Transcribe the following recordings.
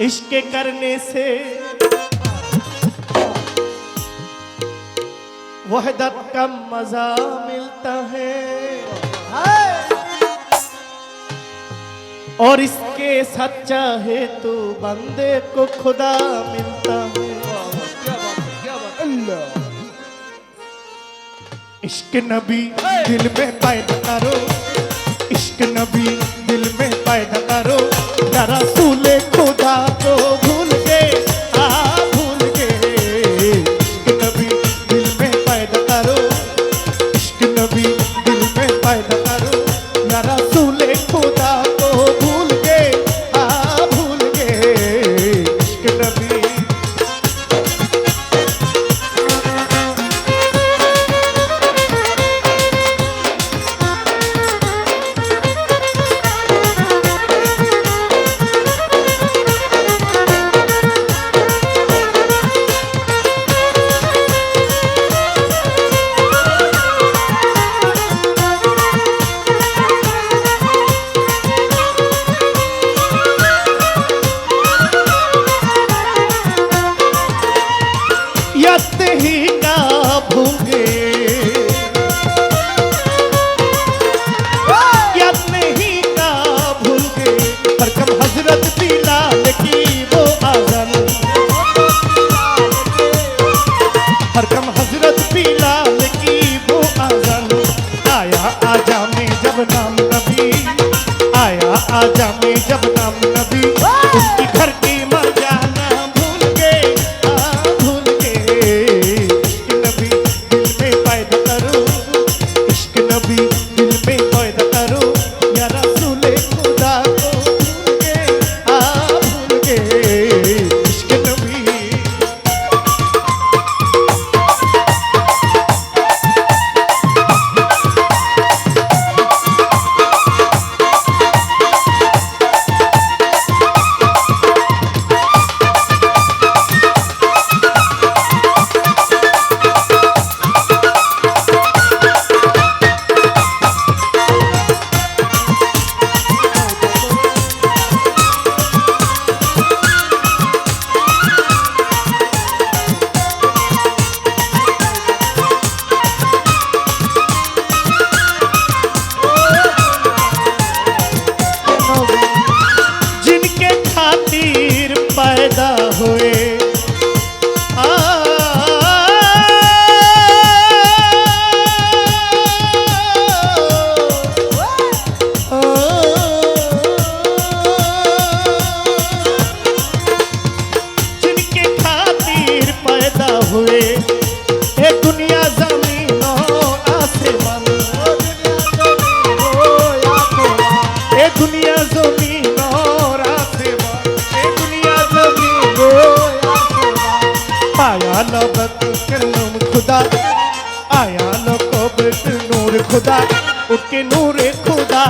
इश्क करने से वहदत का मज़ा मिलता है। और इसके सच्चा है तो बंदे को खुदा मिलता है। इश्क नबी दिल में पैदा करो। इश्क नबी दिल में पैदा हर कम हजरत बिलाल की वो आजन आया आजा में जब नाम नबी आया आजा में जब नाम कबत नूर खुदा उसके नूर खुदा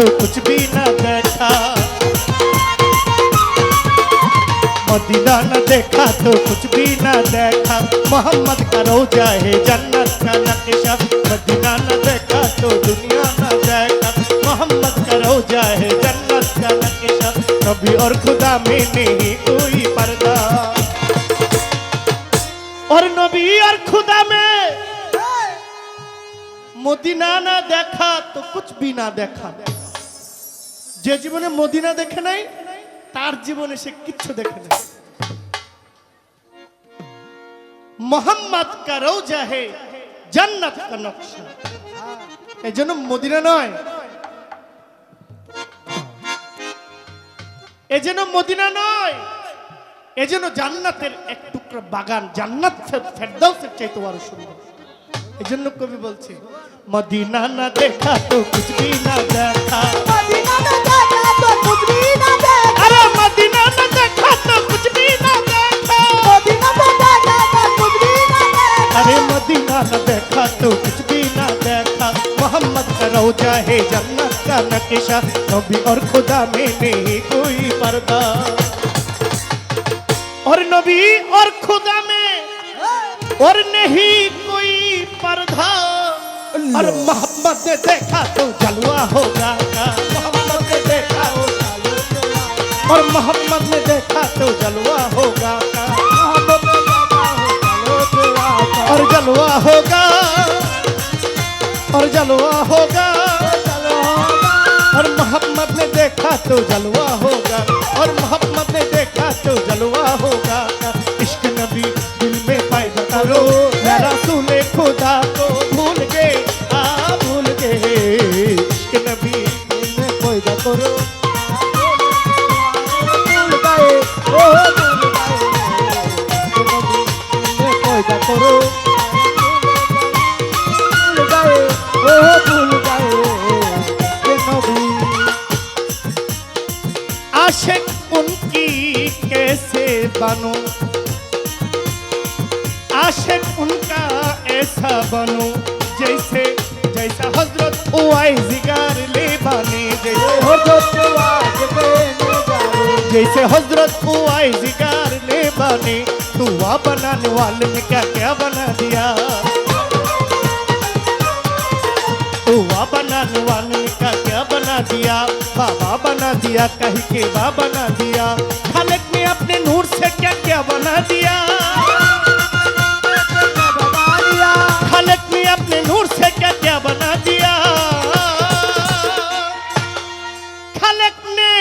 तो कुछ भी न देखा मदीना न देखा तो कुछ भी न देखा। मोहम्मद करो रोजा जन्नत का नक्शा। मदीना न देखा तो दुनिया न देखा मोहम्मद करो रोजा जन्नत का नक्शा। कभी और खुदा में नहीं कोई पर्दा। और नबी और खुदा में। मोदी ना ना देखा तो कुछ भी ना देखा। যে জীবনে মদিনা দেখে নাই, তার জীবনে সে কিচ্ছু দেখে নাই। মোহাম্মদ কারও যাহে জান্নাত কা নকশা। এই জন্য মদিনা নয়। এই জন্য মদিনা নয়। এই জন্য জান্নাতের এক টুকরা বাগান, জান্নাত ফেরদাউসের চাইতে আরও সুন্দর। এই জন্য কবি বলছে, মদিনা না দেখা তো কিছু না দেখা का नबी और खुदा में नहीं कोई पर्दा। और नबी और खुदा में और नहीं कोई पर्दा। और मोहम्मद ने देखा तो जलवा होगा मोहम्मद ने देखा तो और मोहम्मद ने देखा तो जलवा होगा और जलवा होगा। और जलवा होगा। और मोहम्मद ने देखा तो जलवा होगा। और मोहम्मद आशिक उनका ऐसा बनो जैसे जैसा हज़रत जिगार ले बाने जैसे हो तो जाने जैसे हज़रत जिगार ले बाने तू वा बनाने वाले ने क्या क्या बना दिया? तू वा बनाने वाले ने क्या क्या बना दिया? बाबा बना दिया कहीं के बा बना दिया। खालिक ने अपने नूर से क्या क्या बना दिया? क्या क्या बना दिया খালেক নে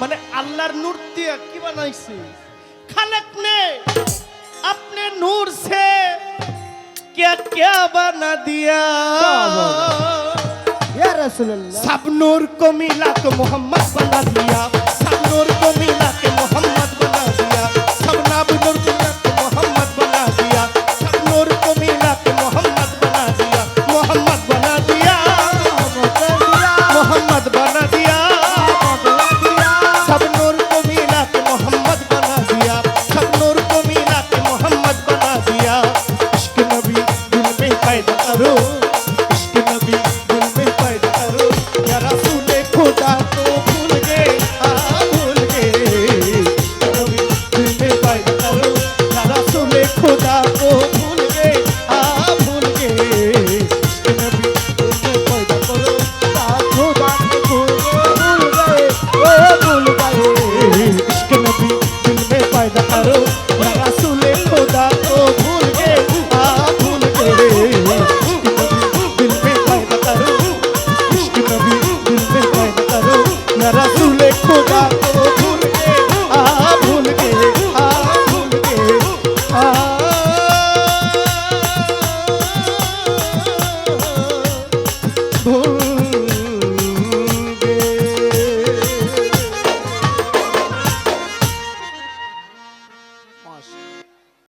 মানে আল্লাহর নূর দিয়ে কি বানাইছে খালেক ने अपने नूर से क्या क्या बना दिया या रसूल अल्लाह सब नूर को मिला तो मोहम्मद बना दिया सब नूर को मिला